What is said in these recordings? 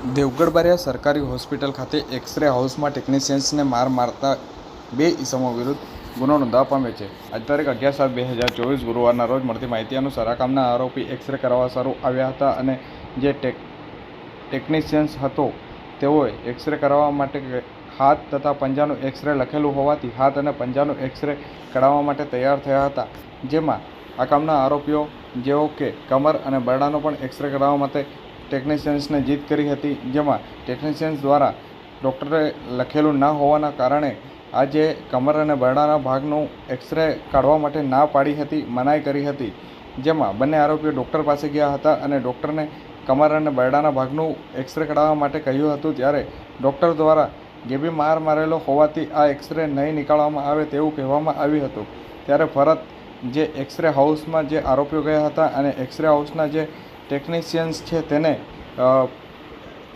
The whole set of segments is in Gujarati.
દેવગઢ બારિયા સરકારી હોસ્પિટલ ખાતે એક્સરે હાઉસમાં ટેકનિશિયન્સને માર મારતા બે ઈસમો વિરુદ્ધ ગુનો નોંધવા પામ્યો છે. આજ તારીખ અગિયાર સાત બે હજાર ચોવીસ ગુરુવારના રોજ મળતી માહિતી અનુસાર આ કામના આરોપી એક્સરે કરાવવા સારું આવ્યા હતા અને જે ટેક, ટેકનિશિયન્સ હતો, તેઓએ એક્સરે કરાવવા માટે હાથ તથા પંજાનું એક્સરે લખેલું હોવાથી હાથ અને પંજાનું એક્સરે કઢાવવા માટે તૈયાર થયા હતા. જેમાં આ કામના આરોપીઓ જેઓ કે કમર અને બરડાનો પણ એક્સરે કરાવવા માટે ટેકનિશિયન્સને જીત કરી હતી, જેમાં ટેકનિશિયન્સ દ્વારા ડૉક્ટરે લખેલું ના હોવાના કારણે આજે કમર અને બરડાના ભાગનું એક્સરે કાઢવા માટે ના પાડી હતી, મનાઈ કરી હતી. જેમાં બંને આરોપીઓ ડૉક્ટર પાસે ગયા હતા અને ડૉક્ટરને કમર અને બરડાના ભાગનું એક્સરે કઢાવવા માટે કહ્યું હતું, ત્યારે ડૉક્ટર દ્વારા ગેબી માર મારેલો હોવાથી આ એક્સરે નહીં નીકાળવામાં આવે તેવું કહેવામાં આવ્યું હતું. ત્યારે ફરત જે એક્સરે હાઉસમાં જે આરોપીઓ ગયા હતા અને એક્સરે હાઉસના જે ટેકનિશિયન્સ છે તેને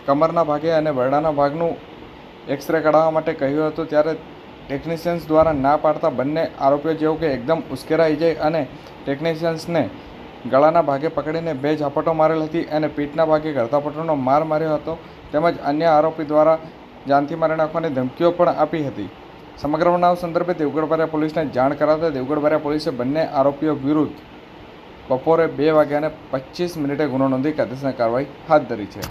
કમરના ભાગે અને બરડાના ભાગનું એક્સરે કઢાવવા માટે કહ્યું હતું, ત્યારે ટેકનિશિયન્સ દ્વારા ના પાડતા બંને આરોપીઓ જેવું કે એકદમ ઉશ્કેરાઈ જાય અને ટેકનિશિયન્સને ગળાના ભાગે પકડીને બે ઝાપટો મારેલ હતી અને પીઠના ભાગે ગળતાપટ્ટોનો માર માર્યો હતો, તેમજ અન્ય આરોપી દ્વારા જાનથી મારી નાખવાની ધમકીઓ પણ આપી હતી. સમગ્ર બનાવ સંદર્ભે દેવગઢ પોલીસને જાણ કરાતા દેવગઢ પોલીસે બંને આરોપીઓ વિરુદ્ધ બપોરે બે વાગ્યાને પચીસ મિનિટે ગુનો નોંધી કાયદેસરની કાર્યવાહી હાથ ધરી છે.